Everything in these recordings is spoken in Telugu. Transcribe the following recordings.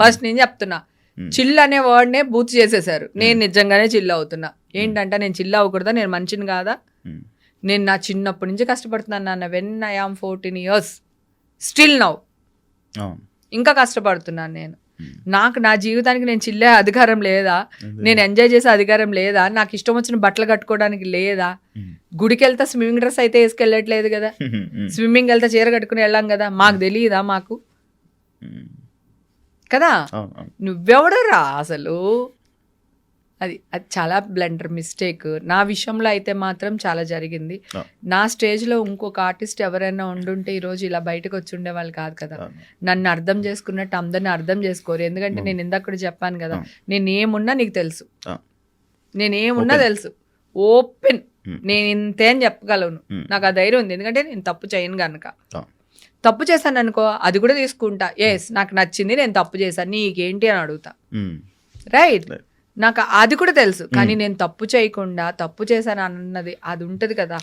ఫస్ట్ నేను చెప్తున్నా. చిల్ అనే వర్డ్నే బూత్ చేసేసారు నేను నిజంగానే చిల్ అవుతున్నా. ఏంటంటే నేను చిల్ అవ్వకూడదా? నేను మంచిని కాదా. నేను నా చిన్నప్పటి నుంచి కష్టపడుతున్నాను నాన్న. When I am fourteen years still now ఇంకా కష్టపడుతున్నాను నేను. నాకు నా జీవితానికి నేను చిల్లే అధికారం లేదా. నేను ఎంజాయ్ చేసే అధికారం లేదా? నాకు ఇష్టం వచ్చిన బట్టలు కట్టుకోవడానికి లేదా. గుడికి వెళ్తే స్విమ్మింగ్ డ్రెస్ అయితే వేసుకెళ్ళట్లేదు కదా. స్విమ్మింగ్ వెళ్తే చీర కట్టుకుని వెళ్ళాం కదా? మాకు తెలియదా మాకు. కదా నువ్వెవడరా అసలు అది అది చాలా బ్లెండర్ మిస్టేక్ నా విషయంలో అయితే మాత్రం చాలా జరిగింది. నా స్టేజ్లో ఇంకొక ఆర్టిస్ట్ ఎవరైనా ఉండుంటే ఈరోజు ఇలా బయటకు వచ్చి ఉండేవాళ్ళు కాదు కదా. నన్ను అర్థం చేసుకున్నట్టు అందరిని అర్థం చేసుకోరు ఎందుకంటే నేను ఇందాక చెప్పాను కదా. నేను ఏమున్నా నీకు తెలుసు. నేను ఏమున్నా. తెలుసు ఓపెన్. నేను ఇంతే అని చెప్పగలను. నాకు ఆ ధైర్యం ఉంది ఎందుకంటే నేను తప్పు చేయను గనక ఆ. తప్పు చేశాను అనుకో అది కూడా తీసుకుంటా. ఎస్ నాకు నచ్చింది నేను తప్పు చేశాను నీకేంటి అని అడుగుతా. Right Right. నాకు అది కూడా తెలుసు కానీ నేను తప్పు చేయకుండా తప్పు చేశాను అన్నది అది ఉంటది కదా.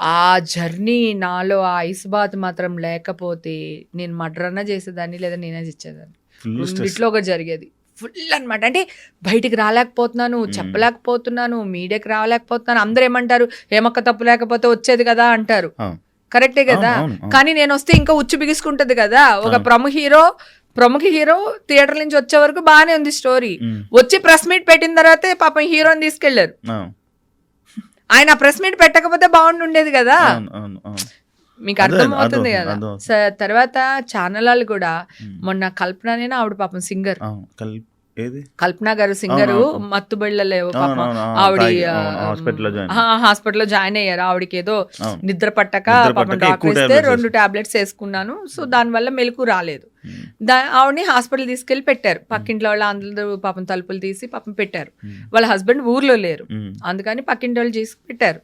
ఆ. జర్నీ నాలో ఆ ఐస్ బాత్ మాత్రం లేకపోతే నేను మడ్రన్నా చేసేదాన్ని లేదా నేనే ఇచ్చేదాన్ని. రెండిట్లో ఒకటి జరిగేది. ఫుల్ అన్నమాట. అంటే బయటికి రాలేకపోతున్నాను చెప్పలేకపోతున్నాను మీడియాకి రాలేకపోతున్నాను. అందరూ ఏమంటారు? ఏమక్క తప్పు లేకపోతే వచ్చేది కదా అంటారు. కరెక్టే కదా. కానీ నేను వస్తే ఇంకా ఉచ్చు బిగుసుకుంటది కదా ఒక. ప్రముఖ హీరో ప్రముఖ హీరో థియేటర్ నుంచి వచ్చే వరకు బాగానే ఉంది స్టోరీ. వచ్చి ప్రెస్ మీట్ పెట్టిన తర్వాతే పాపం హీరోని తీసుకెళ్ళారు. ఆయన ప్రెస్ మీట్ పెట్టకపోతే బాగుండుండేది కదా మీకు అదే, అర్థం అవుతుంది అర్థం, కదా తర్వాత ఛానల్ వాళ్ళు కూడా. మొన్న కల్పననేనా ఆవిడ పాపం సింగర్ కల్పన గారు సింగర్. మత్తుబళ్ళలేవు ఆవిడ తాగి, అవును, హాస్పిటల్లో జాయిన్ అయ్యారు. ఆవిడకి ఏదో. నిద్ర పట్టక పాపం డాక్టర్ ఇస్తే రెండు టాబ్లెట్స్ వేసుకున్నాను. సో దానివల్ల మెలకు రాలేదు. దా ఆవిడని హాస్పిటల్ తీసుకెళ్ళి పెట్టారు. పక్కింట్లో వాళ్ళు అందరూ పాపం తలుపులు తీసి పాపం పెట్టారు. వాళ్ళ హస్బెండ్ ఊర్లో లేరు. అందుకని పక్కింటి వాళ్ళు చేసి పెట్టారు.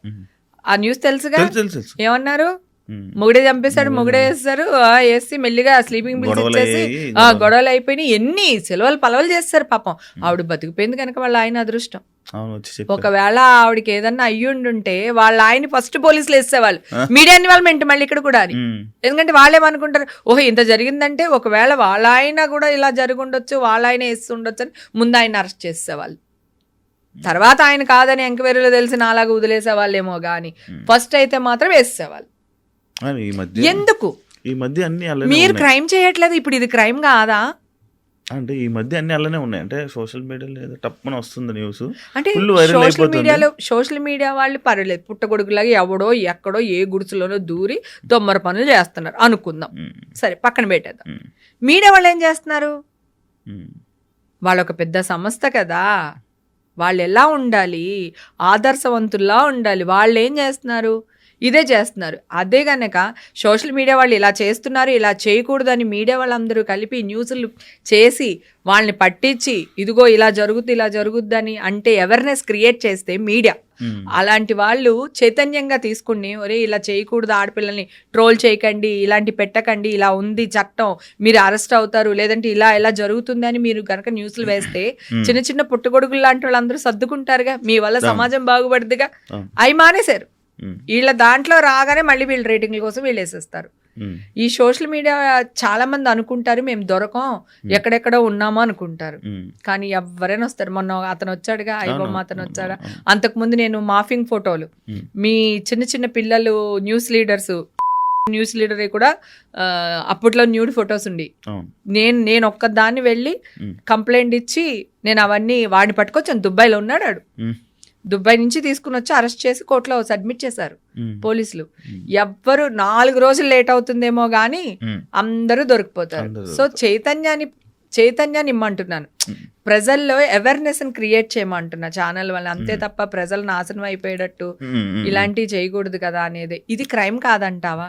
ఆ న్యూస్ తెలుసుగా? తెలుసు తెలుసు తెలుసు. ఏమన్నారు. మొగుడే చంపేశాడు మొగుడే వేస్తారు. ఆ, వేసి మెల్లిగా స్లీపింగ్ ఇచ్చేసి అయ్యాయి, ఆ గొడవలు. అయిపోయినాయి. ఎన్ని సెలవులు పలవలు చేస్తారు పాపం. ఆవిడ బతికిపోయింది కనుక వాళ్ళ ఆయన అదృష్టం. ఒకవేళ ఆవిడకి ఏదన్నా అయ్యుండుంటే వాళ్ళ ఆయన ఫస్ట్ పోలీసులు వేసేవాళ్ళు. మీడియా ఇన్వాల్వ్మెంట్ మళ్ళీ ఇక్కడ కూడా అని. ఎందుకంటే వాళ్ళేమనుకుంటారు ఓహో ఇంత జరిగిందంటే ఒకవేళ వాళ్ళ ఆయన కూడా ఇలా జరుగుండొచ్చు వాళ్ళ ఆయన వేస్తుండొచ్చు అని ముందు ఆయన అరెస్ట్ చేసేవాళ్ళు. తర్వాత ఆయన కాదని ఎంక్వైరీలో తెలిసిన అలాగా వదిలేసేవాళ్ళేమో కానీ Hmm. ఫస్ట్ అయితే మాత్రం వేసేవాళ్ళు. ఈ మధ్య ఎందుకు? ఈ మధ్య అన్ని అలానే మీరు. క్రైమ్ చేయట్లేదు ఇప్పుడు ఇది క్రైమ్ కాదా? అంటే ఈ మధ్య అన్ని అలానే ఉన్నాయి. అంటే సోషల్ మీడియాలో ఏదో టప్పున వస్తుంది న్యూస్ అంటే సోషల్. మీడియాలో సోషల్ మీడియా వాళ్ళు పర్వాలేదు. పుట్టగొడుగులాగా ఎవడో ఎక్కడో ఏ గుడిసెలోనో దూరి దొమ్మర పనులు చేస్తున్నారు. అనుకుందాం. సరే పక్కన పెట్టేద్దాం. మీడియా వాళ్ళు ఏం చేస్తున్నారు? వాళ్ళు ఒక పెద్ద సంస్థ కదా. వాళ్ళు ఎలా ఉండాలి? ఆదర్శవంతుల్లా ఉండాలి. వాళ్ళు ఏం చేస్తున్నారు? ఇదే చేస్తున్నారు. అదే గనక సోషల్ మీడియా వాళ్ళు ఇలా చేస్తున్నారు ఇలా చేయకూడదని మీడియా వాళ్ళందరూ కలిపి న్యూస్లు చేసి వాళ్ళని పట్టించి ఇదిగో ఇలా జరుగుద్ది ఇలా జరుగుద్దని అంటే అవేర్నెస్ క్రియేట్ చేస్తే మీడియా. అలాంటి వాళ్ళు చైతన్యంగా తీసుకుని ఒరే ఇలా చేయకూడదు ఆడపిల్లల్ని ట్రోల్ చేయకండి ఇలాంటి పెట్టకండి ఇలా ఉంది చట్టం మీరు అరెస్ట్ అవుతారు లేదంటే ఇలా ఇలా జరుగుతుంది అని మీరు కనుక న్యూస్లు వేస్తే చిన్న చిన్న పుట్టగొడుగులు లాంటి వాళ్ళందరూ సర్దుకుంటారుగా మీ వల్ల సమాజం బాగుపడుద్దిగా. అవి మానేశారు. వీళ్ళ దాంట్లో రాగానే మళ్ళీ వీళ్ళు రేటింగ్ల కోసం వీళ్ళు వేసేస్తారు. ఈ సోషల్ మీడియా చాలా మంది అనుకుంటారు మేము దొరకం ఎక్కడెక్కడో ఉన్నామో అనుకుంటారు. కానీ ఎవరైనా వస్తారు. మొన్న అతను వచ్చాడుగా ఐబొమ్మ అతను వచ్చాడా? అంతకుముందు నేను మాఫింగ్ ఫోటోలు. మీ చిన్న చిన్న పిల్లలు న్యూస్ లీడర్స్ న్యూస్ లీడర్ కూడా అప్పట్లో న్యూడ్ ఫొటోస్ ఉండి. నేను నేను ఒక్కదాన్ని వెళ్ళి కంప్లైంట్ ఇచ్చి నేను అవన్నీ వాడిని పట్టుకొచ్చాను దుబాయ్లో ఉన్నాడు దుబాయ్ నుంచి తీసుకుని వచ్చి అరెస్ట్ చేసి కోర్టులో సబ్మిట్ చేశారు పోలీసులు. ఎవ్వరు నాలుగు రోజులు లేట్ అవుతుందేమో కానీ అందరూ దొరికిపోతారు. సో చైతన్యాన్ని చైతన్యాన్ని ఇమ్మంటున్నాను. ప్రజల్లో అవేర్నెస్ క్రియేట్ చేయమంటున్నా ఛానల్ వల్ల. అంతే తప్ప ప్రజలు నాశనం అయిపోయేటట్టు ఇలాంటివి చేయకూడదు కదా అనేది. ఇది క్రైమ్ కాదంటావా?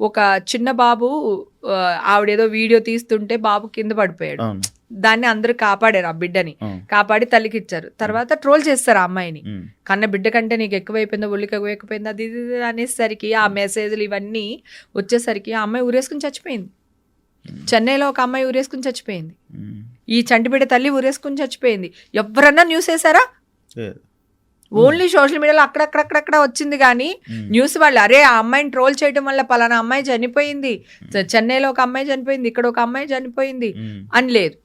ఒక చిన్న బాబు ఆవిడేదో వీడియో తీస్తుంటే బాబు కింద పడిపోయాడు. దాన్ని అందరూ కాపాడారు ఆ బిడ్డని. కాపాడి తల్లికి ఇచ్చారు. తర్వాత ట్రోల్ చేస్తారు ఆ అమ్మాయిని. కన్న బిడ్డ కంటే నీకు ఎక్కువైపోయిందా ఒళ్ళికి ఎక్కువైపోయిందా అది ఇది అనేసరికి ఆ మెసేజ్లు ఇవన్నీ వచ్చేసరికి ఆ అమ్మాయి ఊరేసుకుని చచ్చిపోయింది. చెన్నైలో ఒక అమ్మాయి ఊరేసుకుని చచ్చిపోయింది. ఈ చంటిబిడ్డ తల్లి ఊరేసుకుని చచ్చిపోయింది. ఎవరన్నా న్యూస్ వేసారా ఓన్లీ సోషల్ మీడియాలో అక్కడక్కడక్కడక్కడ వచ్చింది కానీ న్యూస్ వాళ్ళు అరే ఆ అమ్మాయిని ట్రోల్ చేయడం వల్ల పలానా అమ్మాయి చనిపోయింది. చెన్నైలో ఒక అమ్మాయి చనిపోయింది ఇక్కడ ఒక అమ్మాయి చనిపోయింది అని లేదు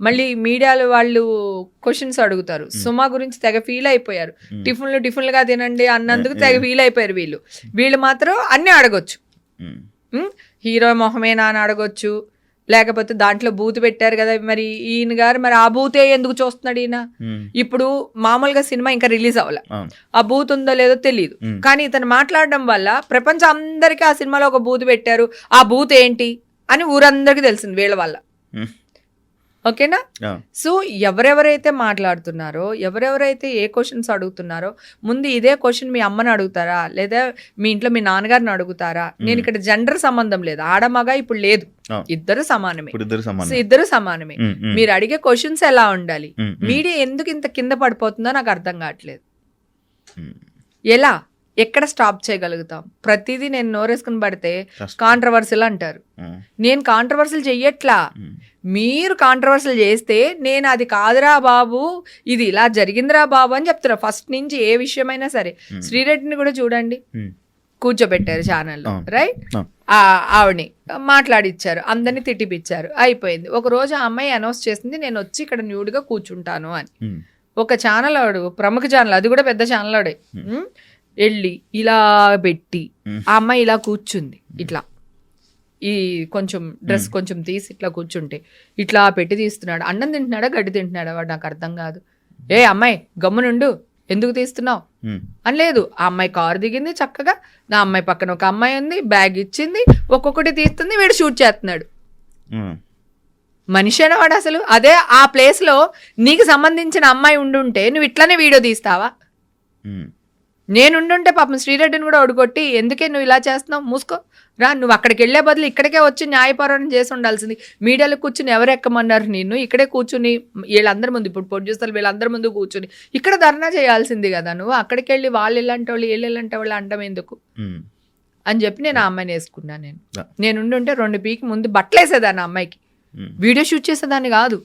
మళ్ళీ మీడియాలో వాళ్ళు క్వశ్చన్స్ అడుగుతారు. సుమా గురించి తెగ ఫీల్ అయిపోయారు. టిఫిన్లు టిఫిన్లు గా తినండి అన్నందుకు తెగ ఫీల్ అయిపోయారు వీళ్ళు. వీళ్ళు మాత్రం అన్ని అడగొచ్చు. హీరో మొహమేనా అని అడగొచ్చు. లేకపోతే దాంట్లో బూత్ పెట్టారు కదా మరి ఈయన గారు మరి ఆ బూతే ఎందుకు చూస్తున్నాడు ఈయన? ఇప్పుడు మామూలుగా సినిమా ఇంకా రిలీజ్ అవ్వాల. ఆ బూత్ ఉందో లేదో తెలియదు. కానీ ఇతను మాట్లాడడం వల్ల ప్రపంచం అందరికీ ఆ సినిమాలో ఒక బూత్ పెట్టారు. ఆ బూత్ ఏంటి అని ఊరందరికీ తెలిసింది వీళ్ళ వల్ల. ఓకేనా. సో ఎవరెవరైతే మాట్లాడుతున్నారో ఎవరెవరైతే ఏ క్వశ్చన్స్ అడుగుతున్నారో ముందు ఇదే క్వశ్చన్ మీ అమ్మని అడుగుతారా? లేదా మీ ఇంట్లో మీ నాన్నగారిని అడుగుతారా? నేను ఇక్కడ జెండర్ సంబంధం లేదు. ఆడమగ ఇప్పుడు లేదు. ఇద్దరు సమానమే. సో ఇద్దరు సమానమే. మీరు అడిగే క్వశ్చన్స్ ఎలా ఉండాలి? మీడియా ఎందుకు ఇంత కింద పడిపోతుందో నాకు అర్థం కావట్లేదు. ఎలా? ఎక్కడ స్టాప్ చేయగలుగుతాం? ప్రతిదీ నేను నోరేసుకుని పడితే. కాంట్రవర్సీలు అంటారు. నేను కాంట్రవర్సీలు చెయ్యట్లా? మీరు కాంట్రవర్సీలు చేస్తే నేను అది కాదురా బాబు ఇది ఇలా జరిగిందిరా బాబు అని చెప్తున్నా. ఫస్ట్ నుంచి ఏ విషయమైనా సరే. శ్రీరెడ్డిని కూడా చూడండి. కూర్చోబెట్టారు ఛానల్లో. రైట్. ఆవిడని మాట్లాడిచ్చారు. అందరినీ తిట్టిపిచ్చారు. అయిపోయింది. ఒక రోజు ఆ అమ్మాయి అనౌన్స్ చేసింది నేను వచ్చి ఇక్కడ న్యూడ్గా కూర్చుంటాను అని. ఒక ఛానల్ ఆడు ప్రముఖ ఛానల్ అది కూడా పెద్ద ఛానల్ ఆడే ఉమ్, వెళ్ళి ఇలా పెట్టి. ఆ అమ్మాయి ఇలా కూర్చుంది ఇట్లా. ఈ కొంచెం డ్రెస్ కొంచెం తీసి ఇట్లా కూర్చుంటే ఇట్లా పెట్టి తీస్తున్నాడు. అన్నం తింటున్నాడా గడ్డి తింటున్నాడా వాడు? నాకు అర్థం కాదు. ఏ అమ్మాయి గమ్మునుండు ఎందుకు తీస్తున్నావు? అని లేదు ఆ అమ్మాయి కారు దిగింది చక్కగా. నా అమ్మాయి పక్కన ఒక అమ్మాయి ఉంది బ్యాగ్ ఇచ్చింది ఒక్కొక్కటి తీస్తుంది వీడు షూట్ చేస్తున్నాడు. మనిషి వాడు అసలు. అదే ఆ ప్లేస్లో నీకు సంబంధించిన అమ్మాయి ఉండుంటే నువ్వు ఇట్లానే వీడియో తీస్తావా? ఉమ్, నేను ఉండుంటే పాపం శ్రీరెడ్డిని కూడా ఒడుకొట్టి ఎందుకే నువ్వు ఇలా చేస్తున్నావు? మూసుకో. రా నువ్వు అక్కడికి వెళ్ళే బదులు ఇక్కడికే వచ్చి న్యాయపోరాటం చేసి ఉండాల్సింది. మీడియాలో కూర్చుని ఎవరు ఎక్కమన్నారు నిన్ను? ఇక్కడే కూర్చుని వీళ్ళందరి ముందు ఇప్పుడు ప్రొడ్యూసర్లు వీళ్ళందరి ముందు కూర్చుని ఇక్కడ ధర్నా చేయాల్సింది కదా నువ్వు? అక్కడికి వెళ్ళి వాళ్ళు ఇలాంటి వాళ్ళు వీళ్ళు ఇలాంటి వాళ్ళు అండం ఎందుకు అని చెప్పి నేను ఆ అమ్మాయిని వేసుకున్నాను నేను. నేను ఉండుంటే రెండు పీకి ముందు బట్టలు వేసేదాన్ని ఆ అమ్మాయికి. వీడియో షూట్ చేసేదాన్ని కాదు.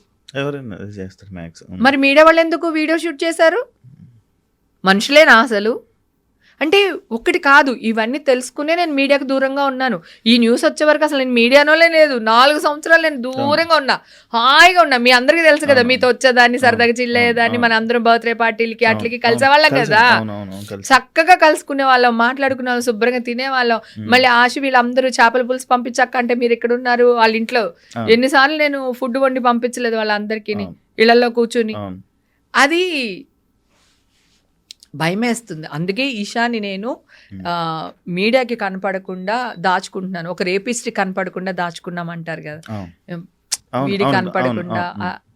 మరి మీడియా వాళ్ళు ఎందుకు వీడియో షూట్ చేశారు? మనుషులేనా అసలు? అంటే ఒక్కటి కాదు ఇవన్నీ తెలుసుకునే నేను మీడియాకు దూరంగా ఉన్నాను. ఈ న్యూస్ వచ్చే వరకు అసలు నేను మీడియానోలే లేదు. నాలుగు సంవత్సరాలు నేను దూరంగా ఉన్నా. హాయిగా ఉన్నా. మీ అందరికీ తెలుసు కదా మీతో వచ్చేదాన్ని సరదాగా చిల్లేదాన్ని మన అందరం బర్త్డే పార్టీలకి అట్లకి కలిసేవాళ్ళం కదా. అవునవును కలిసి. చక్కగా కలుసుకునే వాళ్ళం మాట్లాడుకునే వాళ్ళం శుభ్రంగా తినేవాళ్ళం. మళ్ళీ ఆశ వీళ్ళందరూ చేపల పులుసు పంపించక్క అంటే మీరు ఎక్కడ ఉన్నారు వాళ్ళ ఇంట్లో. ఎన్నిసార్లు నేను ఫుడ్ వండి పంపించలేదు వాళ్ళందరికీ. ఇళ్ళలో కూర్చుని. అది భయమేస్తుంది. అందుకే ఈశాని నేను ఆ, మీడియాకి కనపడకుండా దాచుకుంటున్నాను. ఒక రేపిస్ట్ కనపడకుండా కదా. ఏం, అవును, వీడికి అవును, కనపడకుండా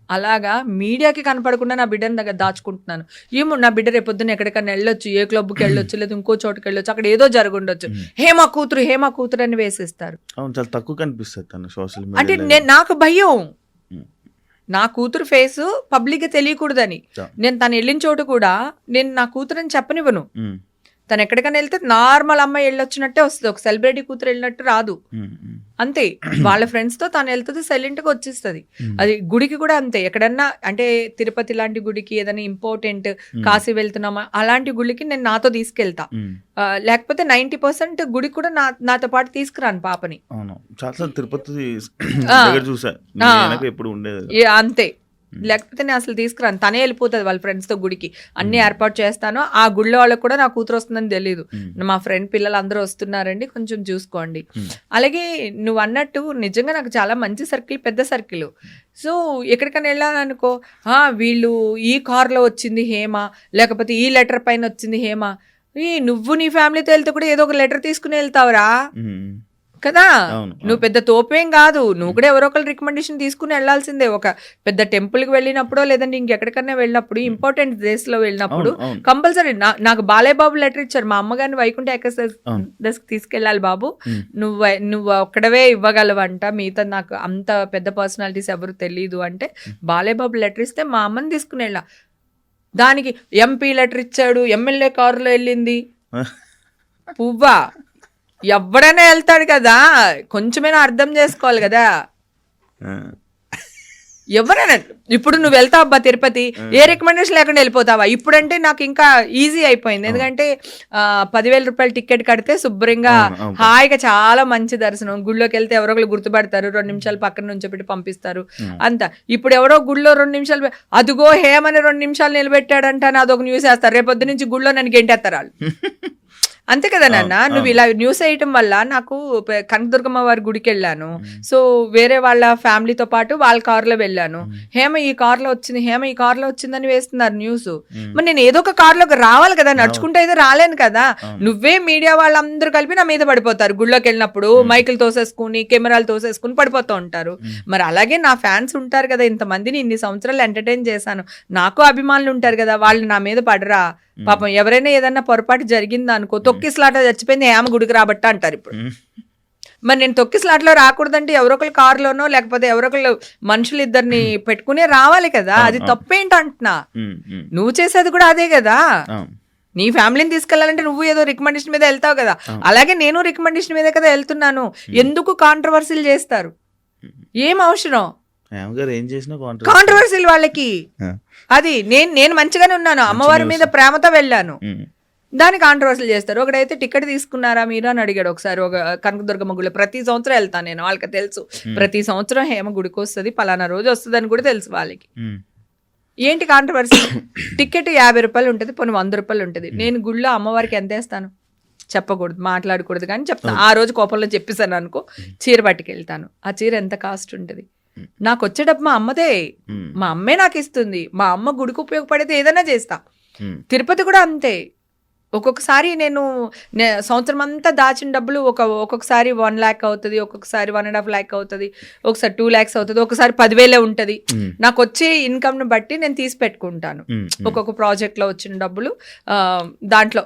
అలాగా మీడియాకి కనపడకుండా నా బిడ్డని దగ్గర దాచుకుంటున్నాను. ఏమో నా బిడ్డ రేపొద్దున ఎక్కడికైనా వెళ్ళొచ్చు ఏ క్లబ్కి వెళ్ళొచ్చు లేదా ఇంకో చోటుకి వెళ్ళొచ్చు అక్కడ ఏదో జరుగుండొచ్చు. హేమ కూతురు హేమ కూతురు అని వేసేస్తారు. అవును చాలా తక్కువ కనిపిస్తుంది అంటే మీడియా నాకు భయం. నా కూతురు ఫేస్ పబ్లిక్గా తెలియకూడదని. నేను తను వెళ్ళిన చోటు కూడా నేను నా కూతురని చెప్పనివ్వను. తను ఎక్కడికైనా వెళ్తే నార్మల్ అమ్మాయి వెళ్ళొచ్చినట్టే వస్తుంది. ఒక సెలబ్రిటీ కూతురు వెళ్ళినట్టు రాదు. అంతే. వాళ్ళ ఫ్రెండ్స్తో తను వెళ్తుంది సైలెంట్గా వచ్చేస్తుంది. అది గుడికి కూడా అంతే. ఎక్కడన్నా అంటే తిరుపతి లాంటి గుడికి ఏదైనా ఇంపార్టెంట్ కాశీ వెళ్తున్నామా అలాంటి గుడికి నేను నాతో తీసుకెళ్తా. లేకపోతే నైన్టీ పర్సెంట్ గుడికి కూడా నా నాతో పాటు తీసుకురాను పాపని. అవును. చాలా తిరుపతి ఎప్పుడు ఉండేది. అంతే. లేకపోతే నేను అసలు తీసుకురాను. తనే వెళ్ళిపోతుంది వాళ్ళ ఫ్రెండ్స్తో గుడికి. అన్ని ఏర్పాటు చేస్తాను. ఆ గుడిలో వాళ్ళకి కూడా నా కూతురు వస్తుందని తెలియదు మా ఫ్రెండ్ పిల్లలు అందరూ వస్తున్నారండి. కొంచెం చూసుకోండి. అలాగే నువ్వు అన్నట్టు నిజంగా నాకు చాలా మంచి సర్కిల్ పెద్ద సర్కిల్. సో ఎక్కడికైనా వెళ్ళాలనుకో "ఆ, వీళ్ళు ఈ కార్లో వచ్చింది హేమ లేకపోతే ఈ లెటర్ పైన వచ్చింది హేమ. ఈ నువ్వు నీ ఫ్యామిలీతో వెళ్తే కూడా ఏదో ఒక లెటర్ తీసుకుని వెళ్తావురా? కదా? నువ్వు పెద్ద తోపేం కాదు. నువ్వు కూడా ఎవరో ఒకరు రికమెండేషన్ తీసుకుని వెళ్ళాల్సిందే. ఒక పెద్ద టెంపుల్కి వెళ్ళినప్పుడో లేదంటే ఇంకెక్కడికన్నా వెళ్ళినప్పుడు ఇంపార్టెంట్ ప్లేస్లో వెళ్ళినప్పుడు. కంపల్సరీ నాకు బాలయ్య బాబు లెటర్ ఇచ్చారు. మా అమ్మగారిని వైకుంఠ. డెస్క్ తీసుకెళ్ళాలి బాబు. నువ్వు నువ్వు ఒక్కడవే ఇవ్వగలవంట. మిగతా నాకు అంత పెద్ద పర్సనాలిటీస్ ఎవరు తెలియదు అంటే బాలయ్య బాబు లెటర్ ఇస్తే మా అమ్మని తీసుకుని వెళ్ళా. దానికి ఎంపీ లెటర్ ఇచ్చాడు. ఎమ్మెల్యే కారులో వెళ్ళింది. పువ్వా? ఎవడైనా వెళ్తాడు కదా. కొంచెమైనా అర్థం చేసుకోవాలి కదా. ఎవరైనా ఇప్పుడు నువ్వు వెళ్తావు అబ్బా తిరుపతి ఏ రికమెండేషన్ లేకుండా వెళ్ళిపోతావా? ఇప్పుడంటే నాకు ఇంకా ఈజీ అయిపోయింది. ఎందుకంటే పదివేల రూపాయల టికెట్ కడితే శుభ్రంగా. హాయిగా చాలా మంచి దర్శనం. గుళ్ళోకి వెళ్తే ఎవరో ఒకరు గుర్తుపడతారు రెండు నిమిషాలు పక్కన నుంచి పెట్టి పంపిస్తారు. అంత. ఇప్పుడు ఎవరో గుళ్ళో రెండు నిమిషాలు అదిగో హేమని రెండు నిమిషాలు నిలబెట్టాడంట అని అదొక న్యూస్ వేస్తారు. రేపు పొద్దు నుంచి గుళ్ళో నన్ను గెంటేస్తారు వాళ్ళు. అంతే కదా నాన్న? నువ్వు ఇలా న్యూస్ వేయటం వల్ల నాకు కనకదుర్గమ్మ వారి గుడికి వెళ్ళాను సో వేరే వాళ్ళ ఫ్యామిలీతో పాటు వాళ్ళ కార్లో వెళ్ళాను. హేమ ఈ కార్లో వచ్చింది హేమ ఈ కార్లో వచ్చిందని వేస్తున్నారు న్యూస్. మరి నేను ఏదో ఒక కార్లోకి రావాలి కదా నడుచుకుంటే అయితే రాలేను కదా. నువ్వే మీడియా వాళ్ళందరూ కలిపి నా మీద పడిపోతారు. గుళ్ళోకి వెళ్ళినప్పుడు మైకులు తోసేసుకుని కెమెరాలు తోసేసుకుని పడిపోతూ ఉంటారు. మరి అలాగే నా ఫ్యాన్స్ ఉంటారు కదా ఇంతమందిని ఇన్ని సంవత్సరాలు ఎంటర్టైన్ చేశాను. నాకు అభిమానులు ఉంటారు కదా వాళ్ళు నా మీద పడరా? పాపం ఎవరైనా ఏదన్నా పొరపాటు జరిగింది అనుకో తొక్కిసలాట చచ్చిపోయింది ఏమ గుడికి రాబట్ట అంటారు ఇప్పుడు. మరి నేను తొక్కిసలాట్లో రాకూడదంటే ఎవరొకరు కారులోనో లేకపోతే ఎవరొకరు మనుషులు ఇద్దరిని పెట్టుకునే రావాలి కదా? అది తప్పేంటి అంటున్నా. నువ్వు చేసేది కూడా అదే కదా. నీ ఫ్యామిలీని తీసుకెళ్ళాలంటే నువ్వు ఏదో రికమెండేషన్ మీద వెళ్తావు కదా? అలాగే నేను రికమెండేషన్ మీదే కదా వెళ్తున్నాను. ఎందుకు కాంట్రవర్సీలు చేస్తారు? ఏం అవసరం? కాంట్రవర్సీలు వాళ్ళకి. అది నేను నేను మంచిగానే ఉన్నాను. అమ్మవారి మీద ప్రేమతో వెళ్ళాను. దాని కాంట్రవర్సీలు చేస్తారు. ఒకడైతే టికెట్ తీసుకున్నారా మీరు అని అడిగాడు ఒకసారి. ఒక కనకదుర్గమ్మ గుడిలో ప్రతి సంవత్సరం వెళ్తాను నేను. వాళ్ళకి తెలుసు. ప్రతి సంవత్సరం హేమ గుడికి వస్తుంది పలానా రోజు వస్తుంది అని కూడా తెలుసు వాళ్ళకి. ఏంటి కాంట్రవర్సీ టికెట్ యాభై రూపాయలు ఉంటుంది పోనీ వంద రూపాయలు ఉంటుంది. నేను గుళ్ళో అమ్మవారికి ఎంత వేస్తాను? చెప్పకూడదు మాట్లాడకూడదు. కానీ చెప్తాను ఆ రోజు కోపంలో చెప్పేశాను అనుకో చీర పట్టుకెళ్తాను. ఆ చీర ఎంత కాస్ట్ ఉంటుంది? నాకు వచ్చేటప్పుడు మా అమ్మదే. మా అమ్మే నాకు ఇస్తుంది మా అమ్మ గుడికి ఉపయోగపడితే ఏదైనా చేస్తా. తిరుపతి కూడా అంతే. ఒక్కొక్కసారి నేను సంవత్సరం అంతా దాచిన డబ్బులు ఒక ఒక్కొక్కసారి వన్ ల్యాక్ అవుతుంది ఒక్కొక్కసారి వన్ అండ్ హాఫ్ ల్యాక్ అవుతుంది ఒకసారి టూ ల్యాక్స్ అవుతుంది ఒకసారి పదివేలే ఉంటుంది. నాకు వచ్చే ఇన్కమ్ను బట్టి నేను తీసి పెట్టుకుంటాను. ఒక్కొక్క ప్రాజెక్ట్లో వచ్చిన డబ్బులు దాంట్లో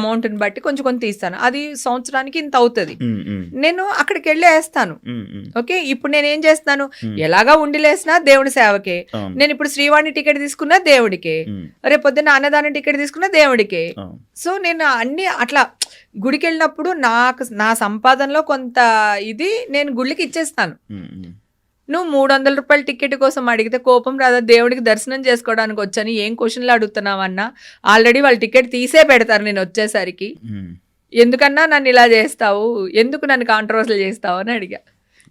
అమౌంట్ని బట్టి కొంచెం కొంచెం తీస్తాను. అది సంవత్సరానికి ఇంత అవుతుంది. నేను అక్కడికి వెళ్ళి వేస్తాను. ఓకే? ఇప్పుడు నేను ఏం చేస్తాను ఎలాగా ఉండిలేసినా దేవుడి సేవకే. నేను ఇప్పుడు శ్రీవాణి టికెట్ తీసుకున్నా దేవుడికే. రేపు పొద్దున్న అన్నదానం టికెట్ తీసుకున్నా దేవుడికే. సో నేను అన్ని అట్లా గుడికి వెళ్ళినప్పుడు నాకు నా సంపాదనలో కొంత ఇది నేను గుళ్ళకి ఇచ్చేస్తాను. నువ్వు మూడు వందల రూపాయల టికెట్ కోసం అడిగితే కోపం రాదా? దేవుడికి దర్శనం చేసుకోవడానికి వచ్చాను. ఏం క్వశ్చన్లు అడుగుతున్నావన్నా? ఆల్రెడీ వాళ్ళు టికెట్ తీసే పెడతారు నేను వచ్చేసరికి. ఎందుకన్నా నన్ను ఇలా చేస్తావు? ఎందుకు నన్ను కాంట్రవర్సల్ చేస్తావు అని అడిగా.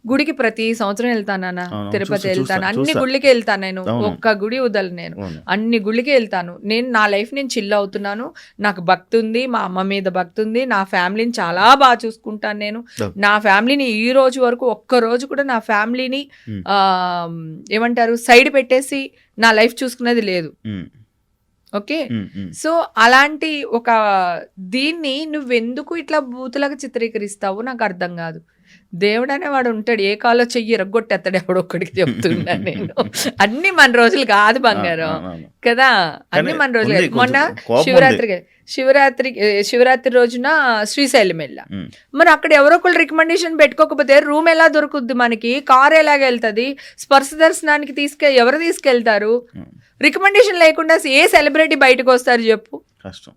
గుడికి ప్రతి సంవత్సరం అవును, తిరుపతి వెళ్తాను. అన్ని. గుళ్ళకి వెళ్తాను నేను. ఒక్క గుడి వదలు నేను. అన్ని గుళ్ళకి వెళ్తాను. నేను నా లైఫ్ నేను చిల్ అవుతున్నాను. నాకు భక్తి ఉంది మా అమ్మ మీద భక్తి ఉంది నా ఫ్యామిలీని చాలా బాగా చూసుకుంటాను నేను. నా ఫ్యామిలీని ఈ రోజు వరకు ఒక్క రోజు కూడా నా ఫ్యామిలీని ఏమంటారు సైడ్ పెట్టేసి నా లైఫ్ చూసుకునేది లేదు. ఓకే? సో అలాంటి ఒక దీన్ని నువ్వెందుకు ఇట్లా బూతులాగా చిత్రీకరిస్తావు నాకు అర్థం కాదు. దేవుడు అనేవాడు ఉంటాడు ఏ కాలో చెయ్యి ఎరగొట్టేస్తాడు ఎవడొక్కడికి చెప్తున్నా నేను. అన్ని మన రోజులు కాదు బంగారం. కదా? అన్ని మన రోజులు. మొన్న శివరాత్రికి శివరాత్రి శివరాత్రి రోజున శ్రీశైలం వెళ్ళా. మరి అక్కడ ఎవరో ఒకళ్ళు రికమెండేషన్ పెట్టుకోకపోతే రూమ్ ఎలా దొరుకుద్ది మనకి? కార్ ఎలాగ వెళ్తుంది? స్పర్శ దర్శనానికి తీసుకె ఎవరు తీసుకెళ్తారు? రికమెండేషన్ లేకుండా ఏ సెలబ్రిటీ బయటకు వస్తారు చెప్పు? కష్టం.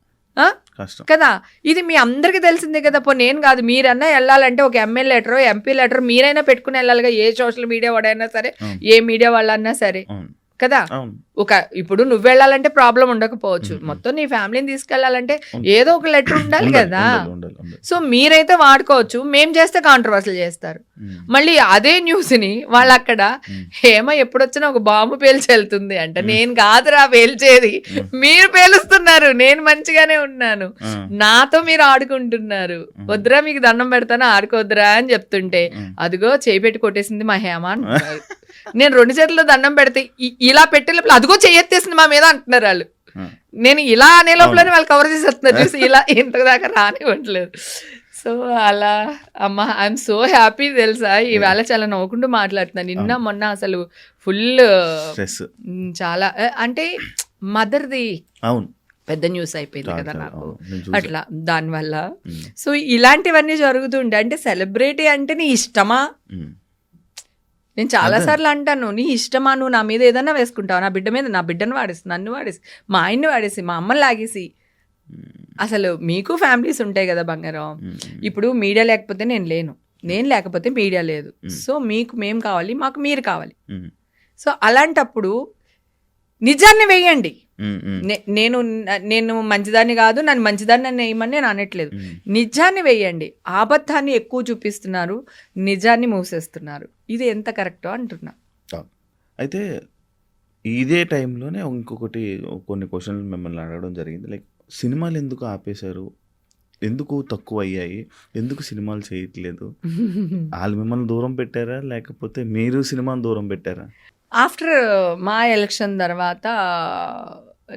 కదా? ఇది మీ అందరికీ తెలిసిందే కదా. పో నేను కాదు మీరన్నా వెళ్ళాలంటే ఒక ఎమ్మెల్యే లెటర్ ఎంపీ లెటర్ మీరైనా పెట్టుకుని వెళ్ళాలిగా. ఏ సోషల్ మీడియా వాడైనా సరే. ఏ మీడియా వాళ్ళన్నా సరే. కదా? ఒక ఇప్పుడు నువ్వు వెళ్ళాలంటే ప్రాబ్లం ఉండకపోవచ్చు. మొత్తం నీ ఫ్యామిలీని తీసుకెళ్ళాలంటే ఏదో ఒక లెటర్ ఉండాలి కదా. సో మీరైతే వాడుకోవచ్చు. మేం చేస్తే కాంట్రవర్సీలు చేస్తారు. మళ్ళీ అదే న్యూస్ని వాళ్ళు అక్కడ హేమ ఎప్పుడొచ్చినా ఒక బాంబు పేల్చి వెళ్తుంది అంట నేను కాదురా పేల్చేది. మీరు పేలుస్తున్నారు. నేను మంచిగానే ఉన్నాను. నాతో మీరు ఆడుకుంటున్నారు. వద్దురా మీకు దండం పెడతాను ఆడుకోవద్దురా అని చెప్తుంటే అదిగో చేయి పెట్టి కొట్టేసింది మా హేమ అంటున్నారు. నేను రెండు చేతుల్లో దండం పెడితే ఇలా పెట్టే లోపల అదిగో చెయ్యెత్తేసింది మా మీద అంటున్నారు వాళ్ళు. నేను ఇలా అనే లోపలనే వాళ్ళు కవర్ చేసేస్తున్నారు చూసి ఇలా ఇంత దాకా రానివ్వట్లేదు. సో అలా అమ్మ ఐఎమ్ సో హ్యాపీ తెలుసా? ఈవేళ చాలా నవ్వుకుంటూ మాట్లాడుతున్నాను నిన్న మొన్న అసలు ఫుల్ చాలా అంటే మదర్ది అవును. పెద్ద న్యూస్ అయిపోయింది కదా నాకు. అట్లా దానివల్ల. సో ఇలాంటివన్నీ జరుగుతుండే అంటే సెలబ్రిటీ అంటే నీ ఇష్టమా. నేను చాలా సార్లు అంటాను నీ ఇష్టమా? నువ్వు నా మీద ఏదైనా వేసుకుంటావు? నా బిడ్డ మీద నా బిడ్డను వాడేసి నన్ను వాడేసి మా ఆయన్ని వాడేసి మా అమ్మని లాగేసి. అసలు మీకు ఫ్యామిలీస్ ఉంటాయి కదా బంగారం. ఇప్పుడు మీడియా లేకపోతే నేను లేను. నేను లేకపోతే మీడియా లేదు. సో మీకు మేము కావాలి మాకు మీరు కావాలి. సో అలాంటప్పుడు నిజాన్ని వేయండి. నేను నేను మంచిదాన్ని కాదు నన్ను మంచిదాన్ని అని వేయమని నేను అనట్లేదు. నిజాన్ని వేయండి. అబద్ధాన్ని ఎక్కువ చూపిస్తున్నారు నిజాన్ని మూసేస్తున్నారు. ఇది ఎంత కరెక్టో అంటున్నా. అయితే ఇదే టైంలోనే ఇంకొకటి కొన్ని క్వశ్చన్లు మిమ్మల్ని అడగడం జరిగింది. లైక్ సినిమాలు ఎందుకు ఆపేశారు? ఎందుకు తక్కువ అయ్యాయి? ఎందుకు సినిమాలు చేయట్లేదు? వాళ్ళు మిమ్మల్ని దూరం పెట్టారా? లేకపోతే మీరు సినిమాని దూరం పెట్టారా? ఆఫ్టర్ మా ఎలక్షన్ తర్వాత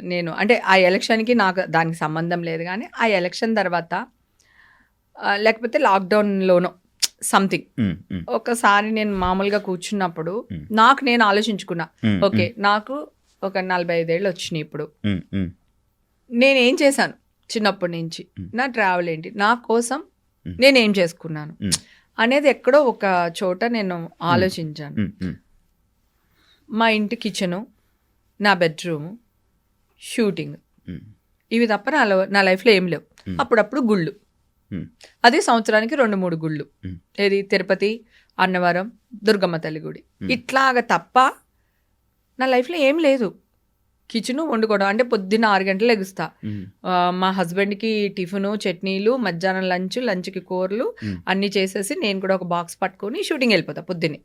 నేను అంటే ఆ ఎలక్షన్కి నాకు దానికి సంబంధం లేదు కానీ ఆ ఎలక్షన్ తర్వాత లేకపోతే లాక్డౌన్లోనో సంథింగ్. ఒకసారి నేను మామూలుగా కూర్చున్నప్పుడు. నాకు నేను ఆలోచించుకున్నా ఓకే నాకు ఒక నలభై ఐదేళ్ళు వచ్చినాయి ఇప్పుడు నేను ఏం చేశాను చిన్నప్పటి నుంచి. నా ట్రావెల్ ఏంటి? నా కోసం. నేను ఏం చేసుకున్నాను. అనేది ఎక్కడో ఒక చోట నేను ఆలోచించాను. మా ఇంటి కిచెను నా బెడ్రూమ్ షూటింగ్ ఇవి తప్ప నా లో- నా లైఫ్లో ఏం లేవు. అప్పుడప్పుడు గుళ్ళు. అది సంవత్సరానికి రెండు మూడు గుళ్ళు. ఏది తిరుపతి అన్నవరం దుర్గమ్మ తల్లి గుడి. ఇట్లాగ తప్ప నా లైఫ్లో ఏం లేదు. కిచెను వండుకోవడం అంటే పొద్దున్న ఆరు గంటలు ఎగుస్తా మా హస్బెండ్కి టిఫిను చట్నీలు మధ్యాహ్నం లంచ్ లంచ్కి కూరలు. అన్నీ చేసేసి నేను కూడా ఒక బాక్స్ పట్టుకొని షూటింగ్ వెళ్ళిపోతా పొద్దున్నే.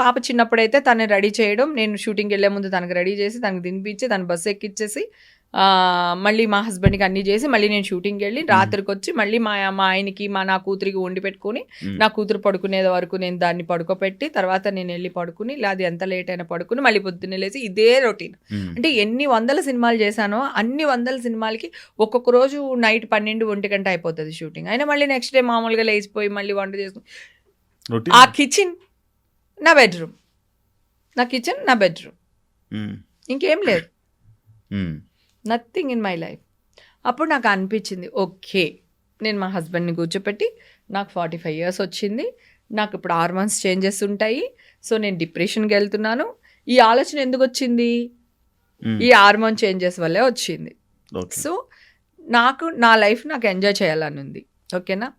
పాప చిన్నప్పుడైతే తను రెడీ చేయడం నేను షూటింగ్కి వెళ్ళే ముందు తనకు రెడీ చేసి తనకు తినిపించి తను బస్సు ఎక్కిచ్చేసి మళ్ళీ మా హస్బెండ్కి అన్నీ చేసి మళ్ళీ నేను షూటింగ్కి వెళ్ళి రాత్రికి వచ్చి మళ్ళీ మా మా ఆయనకి మా నా కూతురికి వండి పెట్టుకొని నా కూతురు పడుకునే వరకు నేను దాన్ని పడుకోపెట్టి తర్వాత నేను వెళ్ళి పడుకుని లేదా ఎంత లేట్ అయినా పడుకుని మళ్ళీ పొద్దున్నే లేచి ఇదే రొటీన్. అంటే ఎన్ని వందల సినిమాలు చేశానో అన్ని వందల సినిమాలకి ఒక్కొక్క రోజు నైట్ పన్నెండు ఒంటి గంట అయిపోతుంది షూటింగ్. అయినా మళ్ళీ నెక్స్ట్ డే మామూలుగా లేచిపోయి మళ్ళీ వంట చేసుకుని ఆ కిచెన్ నా బెడ్రూమ్. నా కిచెన్ నా బెడ్రూమ్. ఇంకేం లేదు. నథింగ్ ఇన్ మై లైఫ్ అప్పుడు నాకు అనిపించింది ఓకే నేను మా హస్బెండ్ని కూర్చోపెట్టి నాకు ఫార్టీ ఫైవ్ ఇయర్స్ వచ్చింది. నాకు ఇప్పుడు హార్మోన్స్ చేంజెస్ ఉంటాయి. సో నేను డిప్రెషన్కి వెళ్తున్నాను. ఈ ఆలోచన ఎందుకు వచ్చింది? ఈ హార్మోన్ చేంజెస్ వల్లే వచ్చింది. సో నాకు నా లైఫ్ నాకు ఎంజాయ్ చేయాలని ఉంది. ఓకేనా?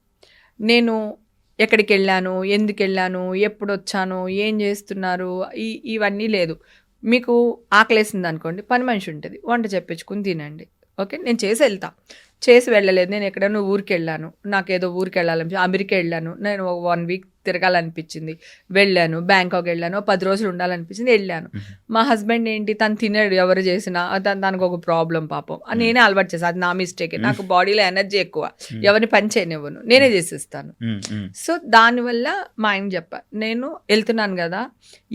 నేను ఎక్కడికి వెళ్ళాను ఎందుకు వెళ్ళాను ఎప్పుడు వచ్చాను ఏం చేస్తున్నారు ఈ ఇవన్నీ లేదు. మీకు ఆకలేసింది అనుకోండి పని మనిషి ఉంటుంది. వంట చెప్పించుకుని తినండి. ఓకే? నేను చేసి వెళ్తా. చేసి వెళ్ళలేదు. నేను ఎక్కడైనా ఊరికి వెళ్ళాను నాకు ఏదో ఊరికి వెళ్ళాలని అమెరికా వెళ్ళాను. నేను వన్ వీక్ తిరగాలనిపించింది. వెళ్ళాను బ్యాంకాక్ వెళ్ళాను పది రోజులు ఉండాలనిపించింది వెళ్ళాను. మా హస్బెండ్ ఏంటి తను తినడు ఎవరు చేసినా దానికి ఒక ప్రాబ్లం పాపం. నేనే అలవాటు చేసాను అది నా మిస్టేక్. నాకు బాడీలో ఎనర్జీ ఎక్కువ ఎవరిని పని చేయనివ్వను నేనే చేసిస్తాను. సో దానివల్ల మా ఆయన చెప్ప నేను వెళ్తున్నాను కదా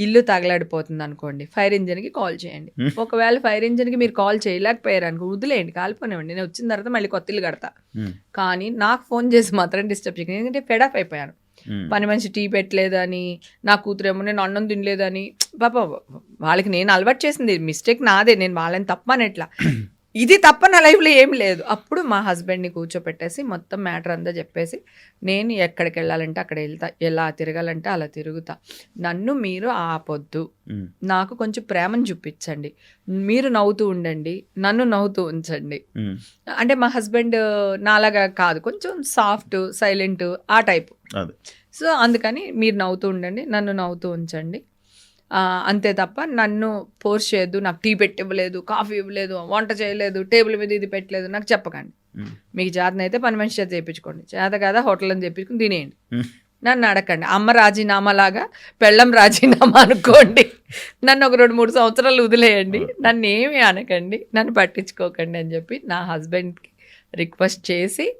ఇల్లు తగలాడిపోతుంది అనుకోండి ఫైర్ ఇంజిన్కి కాల్ చేయండి. ఒకవేళ ఫైర్ ఇంజిన్కి మీరు కాల్ చేయలేకపోయారు అనుకో వదిలేయండి కాలిపోనివ్వండి నేను వచ్చిన తర్వాత మళ్ళీ కొత్త ఇల్లు కడతా. కానీ నాకు ఫోన్ చేసి మాత్రం డిస్టర్బ్ చేయకండి ఎందుకంటే ఫెడప్ అయిపోయాను. పని మనిషి టీ పెట్టలేదని నా కూతురేమో నేను అన్నం తినలేదని. పాప వాళ్ళకి నేను అలవాటు చేసింది. మిస్టేక్ నాదే నేను వాళ్ళని తప్పనట్లా. ఇది తప్ప నా లైఫ్లో ఏం లేదు. అప్పుడు మా హస్బెండ్ని కూర్చోపెట్టేసి మొత్తం మ్యాటర్ అంతా చెప్పేసి నేను ఎక్కడికి వెళ్ళాలంటే అక్కడ వెళ్తా. ఎలా తిరగాలంటే అలా తిరుగుతా. నన్ను మీరు ఆపొద్దు. నాకు కొంచెం ప్రేమను చూపించండి. మీరు నవ్వుతూ ఉండండి. నన్ను నవ్వుతూ ఉంచండి. అంటే మా హస్బెండ్ నాలాగా కాదు. కొంచెం సాఫ్ట్ సైలెంట్ ఆ టైప్ సో అందుకని మీరు నవ్వుతూ ఉండండి. నన్ను నవ్వుతూ ఉంచండి. అంతే తప్ప నన్ను ఫోర్స్ చేయొద్దు నాకు టీ పెట్టి ఇవ్వలేదు కాఫీ ఇవ్వలేదు వంట చేయలేదు టేబుల్ మీద ఇది పెట్టలేదు నాకు చెప్పకండి. మీకు చేతనైతే పని మనిషి చేత చేయించుకోండి. చేత కదా హోటల్ అని చెప్పించుకుని తినేయండి. నన్ను అడగండి అమ్మ రాజీనామా లాగా పెళ్ళం రాజీనామా అనుకోండి. నన్ను ఒక రెండు మూడు సంవత్సరాలు వదిలేయండి. నన్ను ఏమీ అనకండి. నన్ను పట్టించుకోకండి అని చెప్పి నా హస్బెండ్కి రిక్వెస్ట్ చేసి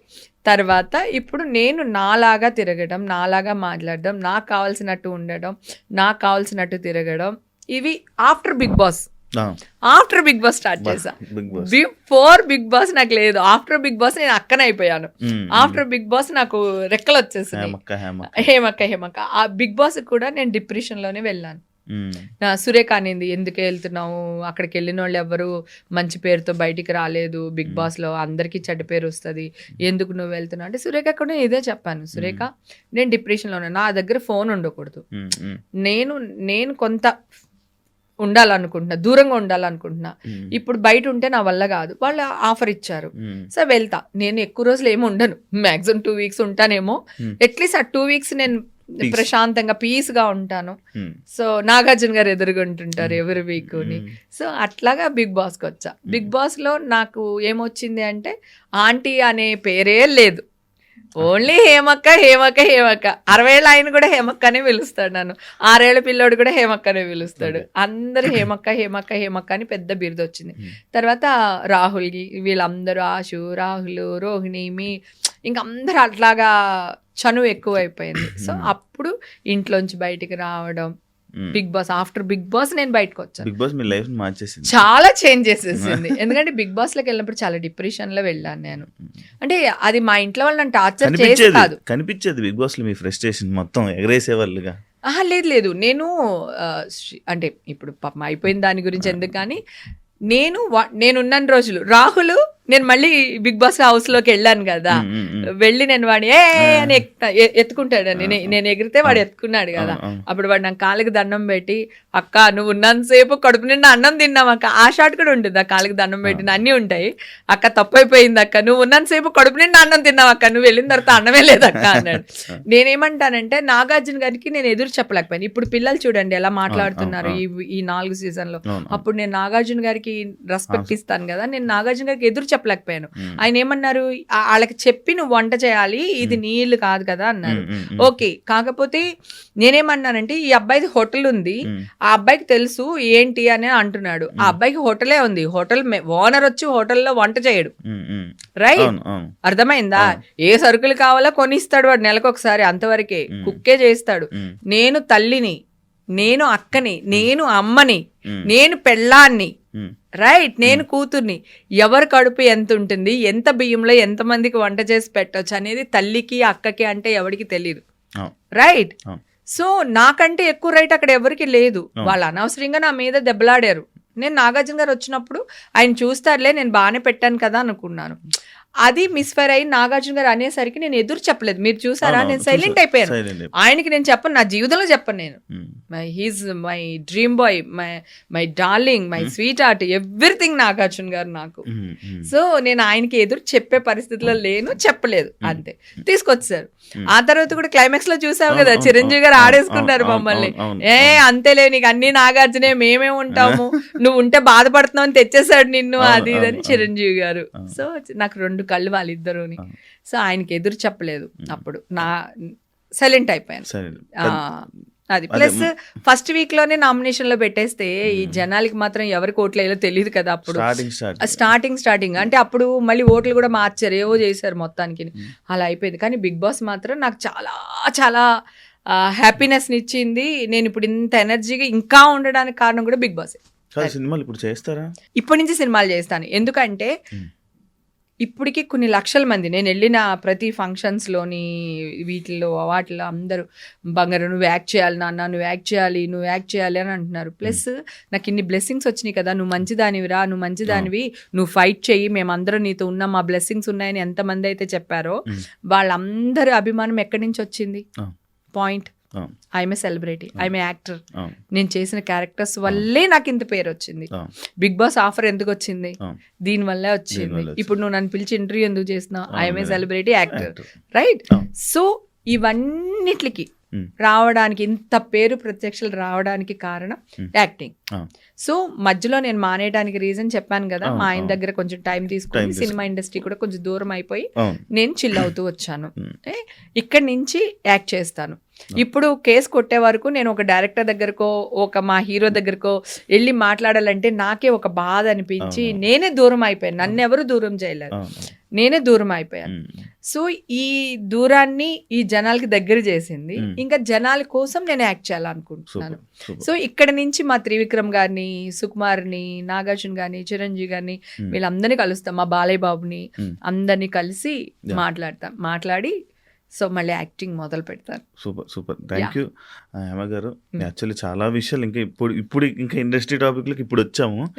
తర్వాత ఇప్పుడు నేను నాలాగా తిరగడం నాలాగా మాట్లాడడం నాకు కావాల్సినట్టు ఉండడం నాకు కావాల్సినట్టు తిరగడం ఇవి after Bigg Boss after Bigg Boss start Boss before Bigg Boss నాకు లేదు. ఆఫ్టర్ బిగ్ బాస్ నేను అక్కన అయిపోయాను. ఆఫ్టర్ బిగ్ బాస్ నాకు రెక్కలు వచ్చేసింది హేమక్క. హేమక్క ఆ బిగ్ బాస్ కూడా నేను డిప్రెషన్లోనే వెళ్ళాను. సురేఖ అనింది ఎందుకు వెళ్తున్నావు? అక్కడికి వెళ్ళిన వాళ్ళు ఎవరు మంచి పేరుతో బయటికి రాలేదు. బిగ్ బాస్లో అందరికీ చెడ్డ పేరు వస్తుంది. ఎందుకు నువ్వు వెళ్తున్నావు? అంటే సురేఖ కూడా నేను ఇదే చెప్పాను. సురేఖ నేను డిప్రెషన్లో ఉన్నా నా దగ్గర ఫోన్ ఉండకూడదు. నేను నేను కొంత ఉండాలనుకుంటున్నా దూరంగా ఉండాలనుకుంటున్నా. ఇప్పుడు బయట ఉంటే నా వల్ల కాదు. వాళ్ళు ఆఫర్ ఇచ్చారు. సో వెళ్తా. నేను ఎక్కువ రోజులు ఏమి ఉండను. మ్యాక్సిమం టూ వీక్స్ ఉంటానేమో. అట్లీస్ట్ ఆ టూ వీక్స్ నేను. ప్రశాంతంగా పీస్గా ఉంటాను సో నాగార్జున గారు ఎదురుగుంటుంటారు ఎవరి వీక్ని. ఉమ్, సో అట్లాగా బిగ్ బాస్కి వచ్చా. బిగ్ బాస్లో నాకు ఏమొచ్చింది అంటే ఆంటీ అనే పేరే లేదు. ఓన్లీ హేమక్క హేమక్క హేమక్క అరవేళ్ళ ఆయన కూడా హేమక్క అనే పిలుస్తాడు నన్ను ఆరేళ్ళ పిల్లోడు కూడా హేమక్క అనే పిలుస్తాడు అందరు హేమక్క హేమక్క హేమక్క అని పెద్ద బిరుదు వచ్చింది. తర్వాత రాహుల్ వీళ్ళందరూ ఆశు రాహుల్ రోహిణి మీ ఇంకా అందరూ అట్లాగా చనువు ఎక్కువ అయిపోయింది సో. అప్పుడు ఇంట్లోంచి బయటికి రావడం. Bigg Boss after Bigg Boss నేను బయటకు వచ్చాను. బిగ్ బాస్ మీ లైఫ్ మార్చేసింది. చాలా చేంజ్ చేసేసింది. ఎందుకంటే బిగ్ బాస్లోకి వెళ్ళినప్పుడు చాలా డిప్రెషన్లో వెళ్ళాను నేను. అంటే అది మా ఇంట్లో వాళ్ళు నన్ను టార్చర్ చేసి కాదు. కనిపించేది బిగ్ బాస్లో మీ ఫ్రస్ట్రేషన్ మొత్తం ఎగరేసే వాళ్ళుగా ఆహా లేదు లేదు. నేను అంటే ఇప్పుడు పాపం అయిపోయిన దాని గురించి ఎందుకు కానీ నేను వా- నేను ఉన్న రోజులు. రాహుల్ నేను మళ్ళీ బిగ్ బాస్ హౌస్లోకి వెళ్ళాను కదా. వెళ్ళి నేను వాడిని ఏ అని ఎత్తుకుంటాడు నేను నేను ఎగిరితే వాడు ఎత్తుకున్నాడు కదా. అప్పుడు వాడు నాకు కాళ్ళకి దండం పెట్టి అక్క నువ్వు ఉన్నంతసేపు కడుపు నిండా అన్నం తిన్నావు అక్క. ఆ షాట్ కూడా ఉంటుంది ఆ కాళ్ళకి దండం పెట్టిన అన్నీ ఉంటాయి. అక్క తప్పైపోయింది అక్క నువ్వు ఉన్నంతసేపు కడుపు నిండా అన్నం తిన్నావు అక్క నువ్వు వెళ్ళిన తర్వాత అన్నమే లేదు అక్క అన్నాడు. నేనేమంటానంటే నాగార్జున గారికి నేను ఎదురు చెప్పలేకపోయాను. ఇప్పుడు పిల్లలు చూడండి ఎలా మాట్లాడుతున్నారు ఈ ఈ నాలుగు సీజన్లో. అవును. అప్పుడు నేను నాగార్జున గారికి రెస్పెక్ట్ ఇస్తాను కదా. నేను నాగార్జున గారికి ఎదురు చెప్పలేకపోయాను. ఆయన ఏమన్నారు? వాళ్ళకి చెప్పి నువ్వు వంట చేయాలి ఇది నీళ్ళు కాదు కదా అన్నారు. ఓకే. కాకపోతే నేనేమన్నానంటే ఈ అబ్బాయిది హోటల్ ఉంది. ఆ అబ్బాయికి తెలుసు ఏంటి అని అంటున్నాడు. ఆ అబ్బాయికి హోటలే ఉంది. హోటల్ ఓనర్ వచ్చి హోటల్లో వంట చేయడు. రైట్ అర్థమైందా? ఏ సరుకులు కావాలో కొనిస్తాడు వాడు నెలకు ఒకసారి అంతవరకే. కుక్కే చేస్తాడు. నేను తల్లిని నేను అక్కని నేను అమ్మని నేను పెళ్ళాన్ని. రైట్ నేను కూతుర్ని. ఎవరి కడుపు ఎంత ఉంటుంది ఎంత బియ్యంలో ఎంత మందికి వంట చేసి పెట్టొచ్చు అనేది తల్లికి అక్కకి అంటే ఎవరికి తెలియదు. రైట్ అవును. సో నాకంటే ఎక్కువ రైట్ అక్కడ ఎవరికి లేదు. అవును. వాళ్ళు అనవసరంగా నా మీద దెబ్బలాడారు. నేను నాగార్జున గారు వచ్చినప్పుడు ఆయన చూస్తారులే నేను బాగానే పెట్టాను కదా అనుకున్నాను. అది మిస్ఫైర్ అయ్యి నాగార్జున గారు అనేసరికి నేను ఎదురు చెప్పలేదు. మీరు చూసారా? నేను. సైలెంట్ చూసా. అయిపోయాను. ఆయనకి నేను చెప్పను నా జీవితంలో చెప్పను నేను. My he's my dream boy my my darling my sweetheart everything Nagarjuna garu నాకు. సో నేను ఆయనకి ఎదురు చెప్పే పరిస్థితిలో లేను చెప్పలేదు. అంతే. తీసుకొచ్చారు. ఆ తర్వాత కూడా క్లైమాక్స్లో అవును, కదా చిరంజీవి గారు ఆడేసుకున్నారు మమ్మల్ని. ఏ. అంతేలే నీకు అన్ని నాగార్జునే మేమే ఉంటాము. నువ్వు ఉంటే బాధపడుతున్నావు అని తెచ్చేసాడు నిన్ను అది ఇది అని అవును, చిరంజీవి గారు. సో నాకు రెండు కళ్ళు వాళ్ళిద్దరుని. సో ఆయనకి ఎదురు చెప్పలేదు అప్పుడు. నా సైలెంట్ అయిపోయాను. అది. ప్లస్ ఫస్ట్ వీక్లోనే నామినేషన్లో పెట్టేస్తే ఈ జనాలకి మాత్రం ఎవరికి ఓట్లు వేయాలో తెలియదు కదా అప్పుడు. స్టార్టింగ్ స్టార్ట్ స్టార్టింగ్ అంటే అప్పుడు మళ్ళీ ఓట్లు కూడా మార్చారు ఏవో చేశారు మొత్తానికి. అలా అయిపోయింది. కానీ బిగ్ బాస్ మాత్రం నాకు చాలా చాలా హ్యాపీనెస్ ఇచ్చింది. నేను ఇప్పుడు ఇంత ఎనర్జీగా ఇంకా ఉండడానికి కారణం కూడా బిగ్ బాస్. సినిమాలు ఇప్పుడు చేస్తారా? ఇప్పటి నుంచి సినిమాలు చేస్తాను. ఎందుకంటే. ఇప్పటికి కొన్ని లక్షల మంది నేను వెళ్ళిన ప్రతి ఫంక్షన్స్లోని వీటిల్లో వాటిలో అందరూ బంగారు నువ్వు యాక్ట్ చేయాలి నాన్న నువ్వు యాక్ట్ చేయాలి నువ్వు యాక్ట్ చేయాలి అని అంటున్నారు. ప్లస్ నాకు ఇన్ని బ్లెస్సింగ్స్ వచ్చినాయి కదా నువ్వు మంచిదానివిరా నువ్వు మంచిదానివి నువ్వు ఫైట్ చెయ్యి మేమందరం నీతో ఉన్నాం మా బ్లెస్సింగ్స్ ఉన్నాయని ఎంతమంది అయితే చెప్పారో. వాళ్ళందరి అభిమానం ఎక్కడి నుంచి వచ్చింది. Point. I'm celebrity I'm actor నేను చేసిన క్యారెక్టర్స్ వల్లే నాకు ఇంత పేరు వచ్చింది బిగ్ బాస్ ఆఫర్ ఎందుకు వచ్చింది. దీని వల్లే వచ్చింది. ఇప్పుడు నువ్వు నన్ను పిలిచి ఇంటర్వ్యూ ఎందుకు అవును, I'm. Celebrity actor. Right. So ఇవన్నిటికి. రావడానికి ఇంత పేరు ప్రత్యక్షలు రావడానికి కారణం Hmm. యాక్టింగ్. సో మధ్యలో నేను మానేయడానికి రీజన్ చెప్పాను కదా మా ఆయన. దగ్గర కొంచెం టైం తీసుకుని సినిమా ఇండస్ట్రీ కూడా కొంచెం దూరం అయిపోయి నేను చిల్ అవుతూ వచ్చాను. Hmm. ఇక్కడి నుంచి యాక్ట్ చేస్తాను. ఇప్పుడు కేసు కొట్టే వరకు నేను ఒక డైరెక్టర్ దగ్గరకో ఒక మా హీరో దగ్గరకో వెళ్ళి మాట్లాడాలంటే నాకే ఒక బాధ అనిపించి. నేనే దూరం అయిపోయాను. నన్ను ఎవరు దూరం చేయలేరు. అవును. నేనే దూరం అయిపోయాను సో ఈ దూరాన్ని ఈ జనాలకి దగ్గర చేసింది. ఇంకా జనాల కోసం నేను యాక్ట్ చేయాలనుకుంటున్నాను సో ఇక్కడ నుంచి మా త్రివిక్రమ్ గారిని సుకుమార్ని నాగార్జున గారిని చిరంజీవి గారిని. వీళ్ళందరినీ కలుస్తాం మా బాలయ్య బాబుని. అందరినీ కలిసి. మాట్లాడతాం మాట్లాడి సో మళ్ళీ యాక్టింగ్ మొదలు పెడతాను super super. Thank you Hema garu. Mm. Actually చాలా విషయాలు ఇంకా ఇప్పుడు ఇప్పుడు ఇంకా ఇండస్ట్రీ టాపిక్లకు ఇప్పుడు వచ్చాము.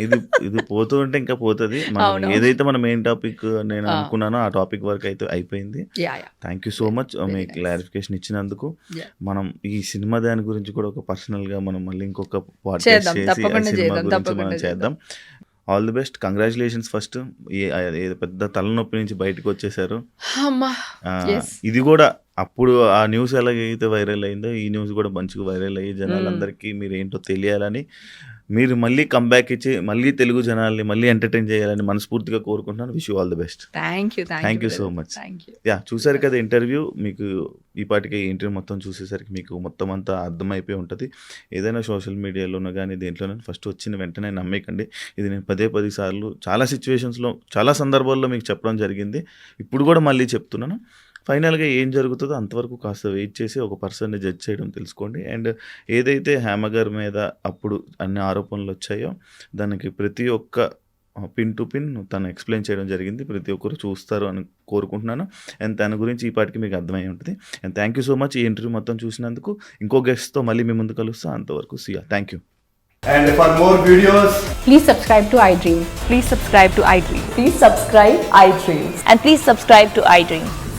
ఇది ఇది పోతూ ఉంటే ఇంకా పోతుంది. మనం. ఏదైతే మన మెయిన్ టాపిక్ నేను. అనుకున్నానో ఆ టాపిక్ వరకు అయితే అయిపోయింది. థ్యాంక్ యూ సో మచ్ మీ. క్లారిఫికేషన్ ఇచ్చినందుకు. మనం ఈ సినిమా దాని గురించి కూడా ఒక పర్సనల్గా మనం మళ్ళీ ఇంకొక చేద్దాం, చేసి సినిమా గురించి మనం చేద్దాం. All the best. Congratulations first పెద్ద తలనొప్పి నుంచి బయటకు వచ్చేసారు. ఇది కూడా అప్పుడు ఆ న్యూస్ ఎలాగైతే వైరల్ అయిందో ఈ న్యూస్ కూడా మంచిగా వైరల్ అయ్యి జనాలందరికీ మీరు ఏంటో తెలియాలని మీరు మళ్ళీ కంబ్యాక్ ఇచ్చి మళ్ళీ తెలుగు జనాల్ని మళ్ళీ ఎంటర్టైన్ చేయాలని మనస్ఫూర్తిగా కోరుకుంటున్నాను. Wish you all the best thank you. Thank you yeah చూసారు కదా ఇంటర్వ్యూ మీకు ఈ పాటికి ఇంటర్వ్యూ మొత్తం చూసేసరికి మీకు మొత్తం అంతా అర్థమైపోయి ఉంటుంది. ఏదైనా సోషల్ మీడియాలోనో కానీ దేంట్లోనో ఫస్ట్ వచ్చిన వెంటనే నమ్మేకండి ఇది నేను పదే పది సార్లు చాలా సిచ్యువేషన్స్లో చాలా సందర్భాల్లో మీకు చెప్పడం జరిగింది. ఇప్పుడు కూడా మళ్ళీ చెప్తున్నాను. ఫైనల్గా ఏం జరుగుతుందో అంతవరకు కాస్త వెయిట్ చేసి ఒక పర్సన్ని జడ్జ్ చేయడం తెలుసుకోండి అండ్ ఏదైతే హ్యామగర్ మీద అప్పుడు అన్ని ఆరోపణలు వచ్చాయో దానికి ప్రతి ఒక్క పిన్ టు పిన్ తను ఎక్స్ప్లెయిన్ చేయడం జరిగింది ప్రతి ఒక్కరు చూస్తారు అని కోరుకుంటున్నాను అండ్ తన గురించి ఈ పాటికి మీకు అర్థమై ఉంటుంది and thank you so much ఈ ఇంటర్వ్యూ మొత్తం చూసినందుకు ఇంకో గెస్ట్తో మళ్ళీ మీ ముందు కలుస్తా అంతవరకు see ya thank you And for more videos, Please subscribe to iDream. Please subscribe to iDream. Please subscribe iDream. And please subscribe to iDream.